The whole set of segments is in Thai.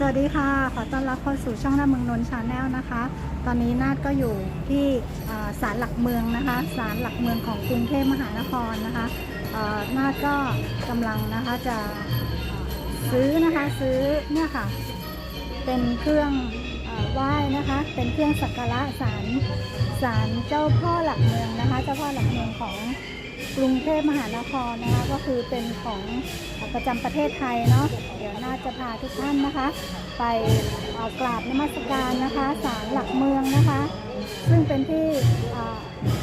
สวัสดีค่ะ ขอต้อนรับเข้าสู่ช่องหน้าเมืองนนท์ชาแนลนะคะ ตอนนี้นาดก็อยู่ที่ศาลหลักเมืองนะคะศาลหลักเมืองของกรุงเทพมหานครนะคะนาดก็กำลังนะคะจะซื้อนะคะซื้อเนี่ยค่ะ เป็นเครื่องอไหว้นะคะ เป็นเครื่องสักการะศาลศาลเจ้าพ่อหลักเมืองนะคะ เจ้าพ่อหลักเมืองของ กรุงเทพมหานครนะคะก็คือเป็นของประจำประเทศไทยเนาะเดี๋ยวน่าจะพาทุกท่านนะคะ ไปกราบนมัสการนะคะศาลหลักเมืองนะคะ ซึ่งเป็นที่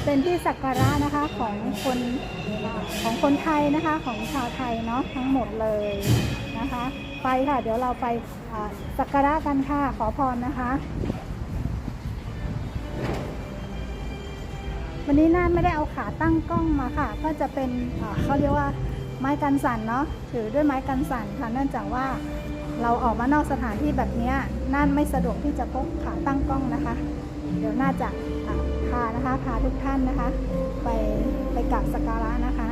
เป็นที่สักการะนะคะของคนของคนไทยนะคะของชาวไทยเนาะทั้งหมดเลยนะคะ ไปค่ะเดี๋ยวเราไปสักการะกันค่ะขอพรนะคะ วันนี้น่านไม่ได้เอาขาตั้งกล้องมาค่ะ ก็จะเป็นเขาเรียกว่าไม้กันสั่นเนาะถือด้วยไม้กันสั่นค่ะเนื่องจากว่าเราออกมานอกสถานที่แบบนี้น่านไม่สะดวกที่จะพกขาตั้งกล้องนะคะ เดี๋ยวน่าจะอะพานะคะพาทุกท่านนะคะ ไปไปกราบสักการะนะคะ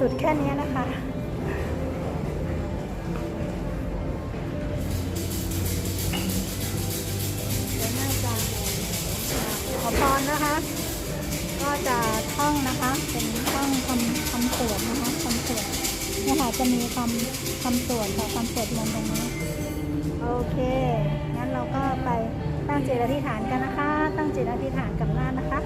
สุดแค่นี้นะคะเดี๋ยวน่าจะขอพรนะคะ ก็จะท่องนะคะ เป็นท่องคำคำสวดนะคะคำสวดเนี่ยค่ะจะมีคำคำสวดค่ะคำสวดมนต์ตรงนี้โอเคงั้นเราก็ไปตั้งจิตอธิษฐานกันนะคะ ตั้งจิตอธิษฐานกับหน้านะคะ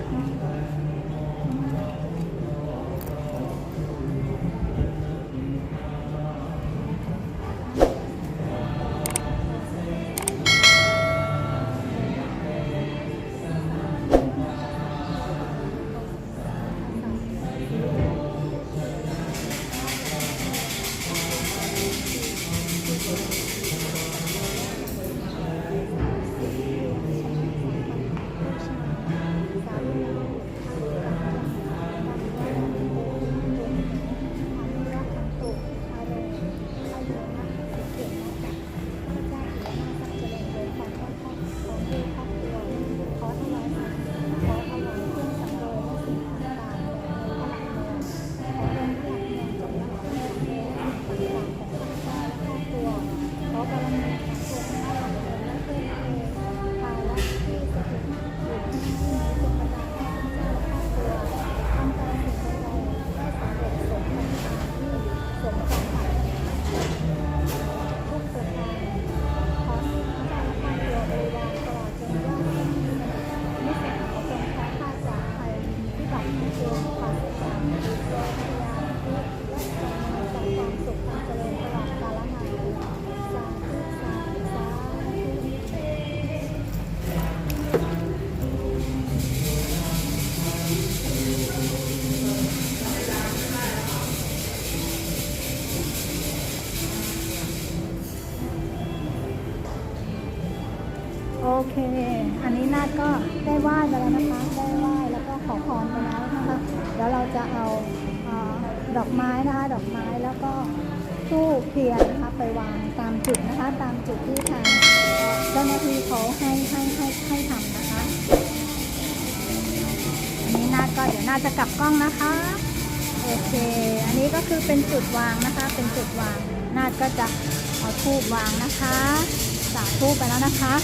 เค อันนี้นาดก็ได้ไหว้ไปแล้วนะคะ ได้ไหว้แล้วก็ขอพรไปแล้วนะคะแล้วเราจะเอาดอกไม้นะคะดอกไม้แล้วก็ทูบเทียนนะคะไปวางตามจุดนะคะ ตามจุดที่ทางเจ้าหน้าที่เขาให้ให้ให้ให้ทำนะคะอันนี้นาดก็เดี๋ยวนาดจะกลับกล้องนะคะโอเค อันนี้ก็คือเป็นจุดวางนะคะ เป็นจุดวางนาดก็จะเอาทูบวางนะคะสาธุไปแล้วนะคะ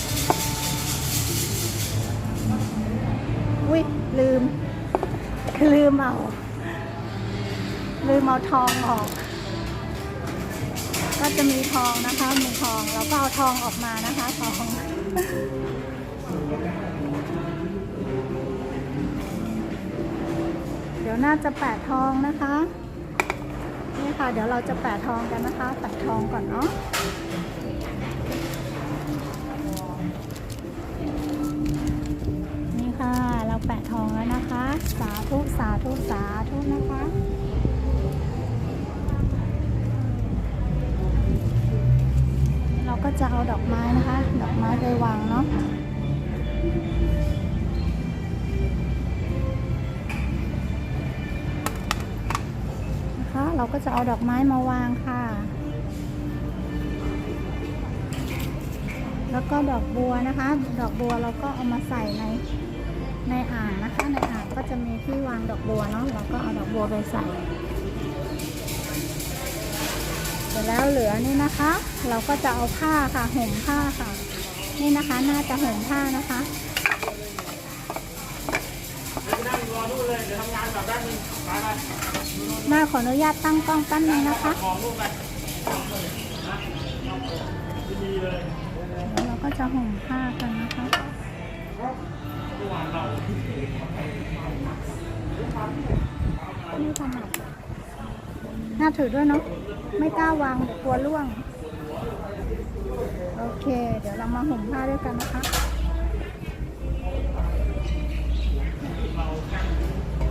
อุ้ยลืม ลืมเอา ลืมเอาทองออก ก็จะมีทองนะคะมีทองเราก็เอาทองออกมานะคะทองเดี๋ยวน่าจะแปะทองนะคะ นี่ค่ะ เดี๋ยวเราจะแปะทองกันนะคะแปะทองก่อนเนาะ ธุสาธุสาธุนะคะเราก็จะเอาดอกไม้นะคะ ดอกไม้ไปวางเนาะนะคะเราก็จะเอาดอกไม้มาวางค่ะ แล้วก็ดอกบัวนะคะ ดอกบัวเราก็เอามาใส่ใน ในอ่างนะคะในอ่างก็จะมีที่วางดอกบัวเนาะเราก็เอาดอกบัวไปใส่เสร็จแล้วเหลือนี่นะคะ เราก็จะเอาผ้าค่ะห่มผ้าค่ะ นี่นะคะน่าจะห่มผ้านะคะนั่งรอนู่นเลยเดี๋ยวทำงานแบบแป๊บนึงไปไปน่าขออนุญาตตั้งกล้องแป๊บนึงนะคะของลูกไปดีเลยเดี๋ยวเราก็จะห่มผ้ากันนะคะ นเราไม่ถนัดน่าถือด้วยเนาะ ไม่กล้าวางเดี๋ยวกลัวล่วง โอเค เดี๋ยวเรามาห่มผ้าด้วยกันนะคะ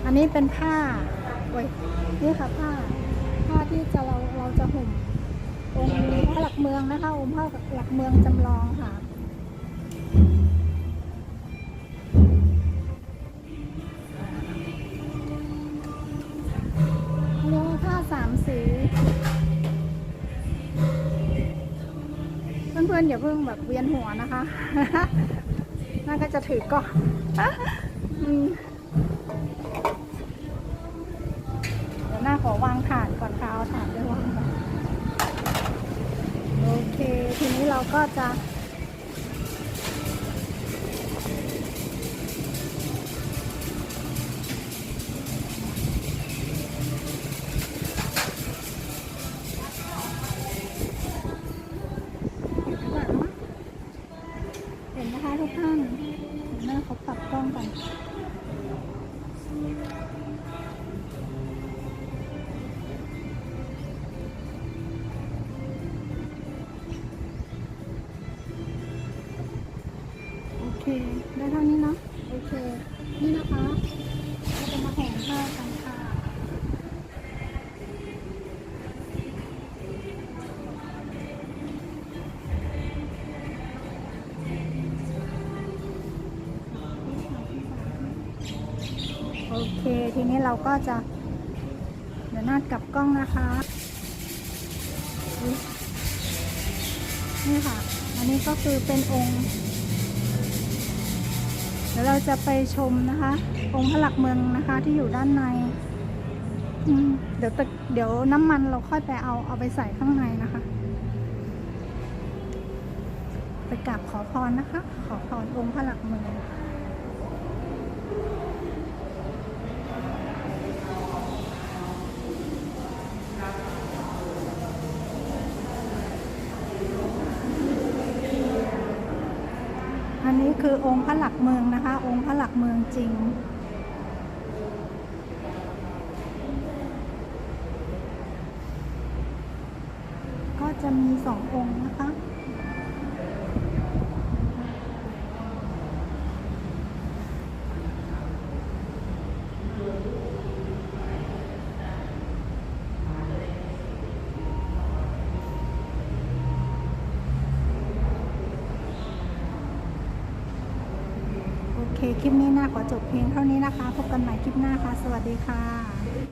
อันนี้เป็นผ้าโอ้ยนี่ค่ะผ้า ผ้าที่จะเราเราจะห่มองค์พระหลักเมืองนะคะ องค์พระหลักเมืองจำลอง อนๆอย่าเพิ่งแบบเวียนหัวนะคะน่าก็จะถือก่อนเดี๋ยวหน้าขอวางถาดก่อนค่ะเอาถาดไปวางก่อนโอเค ทีนี้เราก็จะ ทีนี้เราก็จะ เดี๋ยวนาดกลับกล้องนะคะ นี่ค่ะ อันนี้ก็คือเป็นองค์ เดี๋ยวเราจะไปชมนะคะ องค์พระหลักเมืองนะคะที่อยู่ด้านใน เดี๋ยวเดี๋ยวน้ำมันเราค่อยไปเอาเอาไปใส่ข้างในนะคะ ไปกราบขอพรนะคะ ขอพรองค์พระหลักเมือง คือองค์พระหลักเมืองนะคะ องค์พระหลักเมืองจริง ก็จะมีสององค์นะคะ ลิปนี้น่าขอจบเพียงเท่านี้นะคะ พบกันใหม่คลิปหน้าค่ะ สวัสดีค่ะ